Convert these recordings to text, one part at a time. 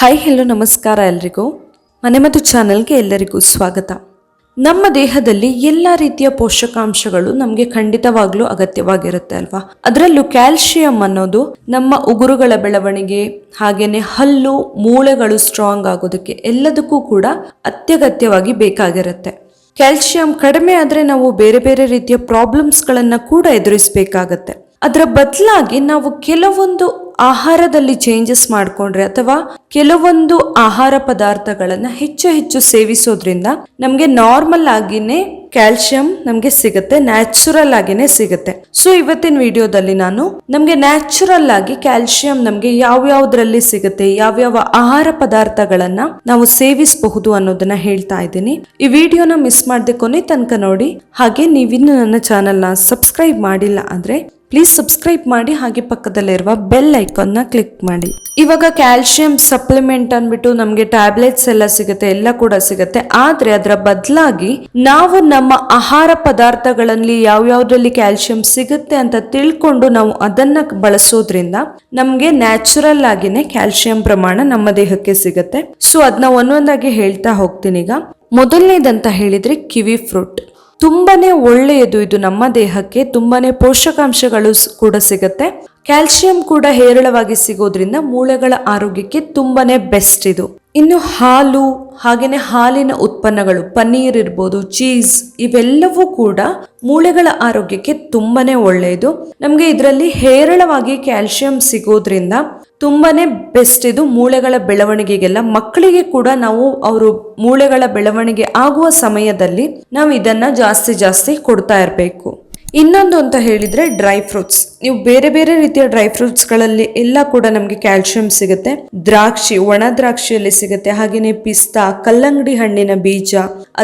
Hi hello ನಮಸ್ಕಾರ ಎಲ್ರಿಗೂ. ಮನೆ ಮತ್ತು ಚಾನೆಲ್ಗೆ ಎಲ್ಲರಿಗೂ ಸ್ವಾಗತ. ನಮ್ಮ ದೇಹದಲ್ಲಿ ಎಲ್ಲ ರೀತಿಯ ಪೋಷಕಾಂಶಗಳು ನಮಗೆ ಖಂಡಿತವಾಗ್ಲೂ ಅಗತ್ಯವಾಗಿರುತ್ತೆ ಅಲ್ವಾ? ಅದರಲ್ಲೂ ಕ್ಯಾಲ್ಶಿಯಂ ಅನ್ನೋದು ನಮ್ಮ ಉಗುರುಗಳ ಬೆಳವಣಿಗೆ, ಹಾಗೇನೆ ಹಲ್ಲು, ಮೂಳೆಗಳು ಸ್ಟ್ರಾಂಗ್ ಆಗೋದಕ್ಕೆ ಎಲ್ಲದಕ್ಕೂ ಕೂಡ ಅತ್ಯಗತ್ಯವಾಗಿ ಬೇಕಾಗಿರುತ್ತೆ. ಕ್ಯಾಲ್ಶಿಯಂ ಕಡಿಮೆ ಆದರೆ ನಾವು ಬೇರೆ ಬೇರೆ ರೀತಿಯ ಪ್ರಾಬ್ಲಮ್ಸ್ಗಳನ್ನು ಕೂಡ ಎದುರಿಸಬೇಕಾಗತ್ತೆ. ಅದರ ಬದಲಾಗಿ ನಾವು ಕೆಲವೊಂದು ಆಹಾರದಲ್ಲಿ ಚೇಂಜಸ್ ಮಾಡಿಕೊಂಡ್ರೆ ಅಥವಾ ಕೆಲವೊಂದು ಆಹಾರ ಪದಾರ್ಥಗಳನ್ನು ಹೆಚ್ಚು ಹೆಚ್ಚು ಸೇವಿಸೋದ್ರಿಂದ ನಮಗೆ ನಾರ್ಮಲ್ ಆಗಿನೇ ಕ್ಯಾಲ್ಸಿಯಂ ನಮಗೆ ಸಿಗುತ್ತೆ ನ್ಯಾಚುರಲ್ ಆಗಿನೇ ಸಿಗುತ್ತೆ. ಸೊ ಇವತ್ತಿನ ವಿಡಿಯೋದಲ್ಲಿ ನಾನು ನಮಗೆ ನ್ಯಾಚುರಲ್ ಆಗಿ ಕ್ಯಾಲ್ಸಿಯಂ ನಮಗೆ ಯಾವ್ಯಾವ್ದ್ರಲ್ಲಿ ಸಿಗುತ್ತೆ, ಯಾವ್ಯಾವ ಆಹಾರ ಪದಾರ್ಥಗಳನ್ನ ನಾವು ಸೇವಿಸಬಹುದು ಅನ್ನೋದನ್ನ ಹೇಳ್ತಾ ಇದ್ದೀನಿ. ಈ ವಿಡಿಯೋನ ಮಿಸ್ ಮಾಡದೆ ಕೊನೆ ತನಕ ನೋಡಿ, ಹಾಗೆ ನೀವಿನ್ನು ನನ್ನ ಚಾನೆಲ್ನ ಸಬ್ಸ್ಕ್ರೈಬ್ ಮಾಡಿಲ್ಲ ಅಂದ್ರೆ ಪ್ಲೀಸ್ ಸಬ್ಸ್ಕ್ರೈಬ್ ಮಾಡಿ ಹಾಗೆ ಪಕ್ಕದಲ್ಲಿರುವ ಬೆಲ್ ಐಕಾನ್ನ ಕ್ಲಿಕ್ ಮಾಡಿ. ಇವಾಗ ಕ್ಯಾಲ್ಸಿಯಂ ಸಪ್ಲಿಮೆಂಟ್ ಅಂದ್ಬಿಟ್ಟು ನಮಗೆ ಟ್ಯಾಬ್ಲೆಟ್ಸ್ ಎಲ್ಲ ಸಿಗುತ್ತೆ, ಎಲ್ಲ ಕೂಡ ಸಿಗುತ್ತೆ. ಆದ್ರೆ ಅದರ ಬದಲಾಗಿ ನಾವು ನಮ್ಮ ಆಹಾರ ಪದಾರ್ಥಗಳಲ್ಲಿ ಯಾವ್ಯಾವ್ದ್ರಲ್ಲಿ ಕ್ಯಾಲ್ಸಿಯಂ ಸಿಗುತ್ತೆ ಅಂತ ತಿಳ್ಕೊಂಡು ನಾವು ಅದನ್ನ ಬಳಸೋದ್ರಿಂದ ನಮ್ಗೆ ನ್ಯಾಚುರಲ್ ಆಗಿನೇ ಕ್ಯಾಲ್ಸಿಯಂ ಪ್ರಮಾಣ ನಮ್ಮ ದೇಹಕ್ಕೆ ಸಿಗುತ್ತೆ. ಸೊ ಅದನ್ನ ಒಂದೊಂದಾಗಿ ಹೇಳ್ತಾ ಹೋಗ್ತೀನಿ ಈಗ. ಮೊದಲನೇದಂತ ಹೇಳಿದ್ರೆ ಕಿವಿ ಫ್ರೂಟ್ ತುಂಬಾನೇ ಒಳ್ಳೆಯದು ಇದು ನಮ್ಮ ದೇಹಕ್ಕೆ, ತುಂಬಾನೇ ಪೋಷಕಾಂಶಗಳು ಕೂಡ ಸಿಗುತ್ತೆ. ಕ್ಯಾಲ್ಸಿಯಂ ಕೂಡ ಹೇರಳವಾಗಿ ಸಿಗೋದ್ರಿಂದ ಮೂಳೆಗಳ ಆರೋಗ್ಯಕ್ಕೆ ತುಂಬಾನೇ ಬೆಸ್ಟ್ ಇದು. ಇನ್ನು ಹಾಲು, ಹಾಗೇನೆ ಹಾಲಿನ ಉತ್ಪನ್ನಗಳು, ಪನ್ನೀರ್ ಇರ್ಬೋದು, ಚೀಸ್, ಇವೆಲ್ಲವೂ ಕೂಡ ಮೂಳೆಗಳ ಆರೋಗ್ಯಕ್ಕೆ ತುಂಬಾನೇ ಒಳ್ಳೆಯದು. ನಮಗೆ ಇದರಲ್ಲಿ ಹೇರಳವಾಗಿ ಕ್ಯಾಲ್ಸಿಯಂ ಸಿಗೋದ್ರಿಂದ ತುಂಬಾನೇ ಬೆಸ್ಟ್ ಇದು ಮೂಳೆಗಳ ಬೆಳವಣಿಗೆಗೆಲ್ಲ. ಮಕ್ಕಳಿಗೆ ಕೂಡ ನಾವು ಅವರು ಮೂಳೆಗಳ ಬೆಳವಣಿಗೆ ಆಗುವ ಸಮಯದಲ್ಲಿ ನಾವು ಇದನ್ನ ಜಾಸ್ತಿ ಜಾಸ್ತಿ ಕೊಡ್ತಾ ಇರಬೇಕು. ಇನ್ನೊಂದು ಅಂತ ಹೇಳಿದರೆ ಡ್ರೈ ಫ್ರೂಟ್ಸ್. ನೀವು ಬೇರೆ ಬೇರೆ ರೀತಿಯ ಡ್ರೈ ಫ್ರೂಟ್ಸ್ಗಳಲ್ಲಿ ಎಲ್ಲ ಕೂಡ ನಮಗೆ ಕ್ಯಾಲ್ಸಿಯಂ ಸಿಗುತ್ತೆ. ದ್ರಾಕ್ಷಿ, ಒಣ ದ್ರಾಕ್ಷಿಯಲ್ಲಿ ಸಿಗುತ್ತೆ. ಹಾಗೆಯೇ ಪಿಸ್ತಾ, ಕಲ್ಲಂಗಡಿ ಹಣ್ಣಿನ ಬೀಜ,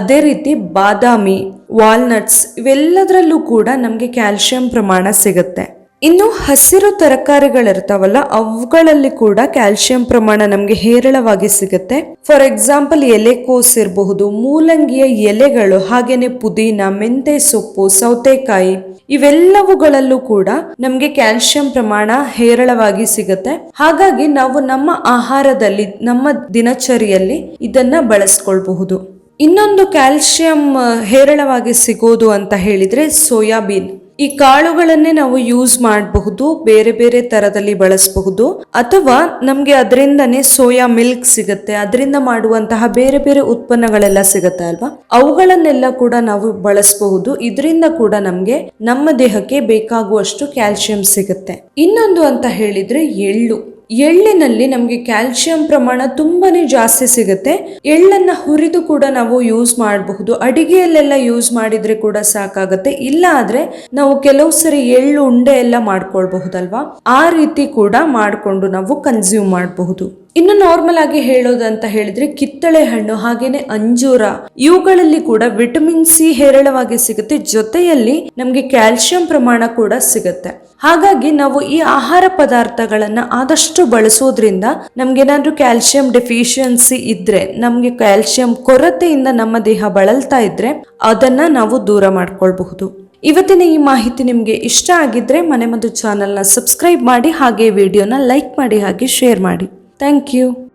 ಅದೇ ರೀತಿ ಬಾದಾಮಿ, ವಾಲ್ನಟ್ಸ್ ಇವೆಲ್ಲದರಲ್ಲೂ ಕೂಡ ನಮಗೆ ಕ್ಯಾಲ್ಸಿಯಂ ಪ್ರಮಾಣ ಸಿಗುತ್ತೆ. ಇನ್ನು ಹಸಿರು ತರಕಾರಿಗಳಿರ್ತಾವಲ್ಲ, ಅವುಗಳಲ್ಲಿ ಕೂಡ ಕ್ಯಾಲ್ಸಿಯಂ ಪ್ರಮಾಣ ನಮಗೆ ಹೇರಳವಾಗಿ ಸಿಗುತ್ತೆ. ಫಾರ್ ಎಕ್ಸಾಂಪಲ್ ಎಲೆಕೋಸ್ ಇರಬಹುದು, ಮೂಲಂಗಿಯ ಎಲೆಗಳು ಹಾಗೇನೆ ಪುದೀನ, ಮೆಂತೆ ಸೊಪ್ಪು, ಸೌತೆಕಾಯಿ, ಇವೆಲ್ಲವುಗಳಲ್ಲೂ ಕೂಡ ನಮಗೆ ಕ್ಯಾಲ್ಸಿಯಂ ಪ್ರಮಾಣ ಹೇರಳವಾಗಿ ಸಿಗುತ್ತೆ. ಹಾಗಾಗಿ ನಾವು ನಮ್ಮ ಆಹಾರದಲ್ಲಿ, ನಮ್ಮ ದಿನಚರಿಯಲ್ಲಿ ಇದನ್ನ ಬಳಸ್ಕೊಳ್ಬಹುದು. ಇನ್ನೊಂದು ಕ್ಯಾಲ್ಸಿಯಂ ಹೇರಳವಾಗಿ ಸಿಗೋದು ಅಂತ ಹೇಳಿದ್ರೆ ಸೋಯಾಬೀನ್. ಈ ಕಾಳುಗಳನ್ನೇ ನಾವು ಯೂಸ್ ಮಾಡಬಹುದು, ಬೇರೆ ಬೇರೆ ತರದಲ್ಲಿ ಬಳಸಬಹುದು, ಅಥವಾ ನಮ್ಗೆ ಅದರಿಂದನೇ ಸೋಯಾ ಮಿಲ್ಕ್ ಸಿಗುತ್ತೆ, ಅದರಿಂದ ಮಾಡುವಂತಹ ಬೇರೆ ಬೇರೆ ಉತ್ಪನ್ನಗಳೆಲ್ಲ ಸಿಗುತ್ತೆ ಅಲ್ವಾ? ಅವುಗಳನ್ನೆಲ್ಲ ಕೂಡ ನಾವು ಬಳಸಬಹುದು, ಇದರಿಂದ ಕೂಡ ನಮ್ಗೆ ನಮ್ಮ ದೇಹಕ್ಕೆ ಬೇಕಾಗುವಷ್ಟು ಕ್ಯಾಲ್ಸಿಯಂ ಸಿಗುತ್ತೆ. ಇನ್ನೊಂದು ಅಂತ ಹೇಳಿದ್ರೆ ಎಳ್ಳು. ಎಳ್ಳಿನಲ್ಲಿ ನಮಗೆ ಕ್ಯಾಲ್ಸಿಯಂ ಪ್ರಮಾಣ ತುಂಬಾನೇ ಜಾಸ್ತಿ ಸಿಗುತ್ತೆ. ಎಳ್ಳನ್ನ ಹುರಿದು ಕೂಡ ನಾವು ಯೂಸ್ ಮಾಡಬಹುದು. ಅಡಿಗೆಯಲ್ಲೆಲ್ಲ ಯೂಸ್ ಮಾಡಿದ್ರೆ ಕೂಡ ಸಾಕಾಗುತ್ತೆ. ಇಲ್ಲ ಆದ್ರೆ ನಾವು ಕೆಲವು ಸರಿ ಎಳ್ಳು ಉಂಡೆ ಎಲ್ಲ ಮಾಡ್ಕೊಳ್ಬಹುದಲ್ವಾ? ಆ ರೀತಿ ಕೂಡ ಮಾಡಿಕೊಂಡು ನಾವು ಕನ್ಸ್ಯೂಮ್ ಮಾಡಬಹುದು. ಇನ್ನು ನಾರ್ಮಲ್ ಆಗಿ ಹೇಳೋದಂತ ಹೇಳಿದ್ರೆ ಕಿತ್ತಳೆ ಹಣ್ಣು ಹಾಗೇನೆ ಅಂಜೂರ. ಇವುಗಳಲ್ಲಿ ಕೂಡ ವಿಟಮಿನ್ ಸಿ ಹೇರಳವಾಗಿ ಸಿಗುತ್ತೆ. ಜೊತೆಯಲ್ಲಿ ನಮಗೆ ಕ್ಯಾಲ್ಸಿಯಂ ಪ್ರಮಾಣ ಕೂಡ ಸಿಗುತ್ತೆ. ಹಾಗಾಗಿ ನಾವು ಈ ಆಹಾರ ಪದಾರ್ಥಗಳನ್ನ ಆದಷ್ಟು ಬಳಸೋದ್ರಿಂದ ನಮ್ಗೇನಾದ್ರೂ ಕ್ಯಾಲ್ಸಿಯಂ ಡೆಫಿಷಿಯನ್ಸಿ ಇದ್ರೆ, ನಮ್ಗೆ ಕ್ಯಾಲ್ಸಿಯಂ ಕೊರತೆಯಿಂದ ನಮ್ಮ ದೇಹ ಬಳಲ್ತಾ ಇದ್ರೆ ಅದನ್ನ ನಾವು ದೂರ ಮಾಡ್ಕೊಳ್ಬಹುದು. ಇವತ್ತಿನ ಈ ಮಾಹಿತಿ ನಿಮಗೆ ಇಷ್ಟ ಆಗಿದ್ರೆ ಮನೆ ಮತ್ತು ಚಾನಲ್ನ ಸಬ್ಸ್ಕ್ರೈಬ್ ಮಾಡಿ, ಹಾಗೆ ವಿಡಿಯೋನ ಲೈಕ್ ಮಾಡಿ, ಹಾಗೆ ಶೇರ್ ಮಾಡಿ. Thank you.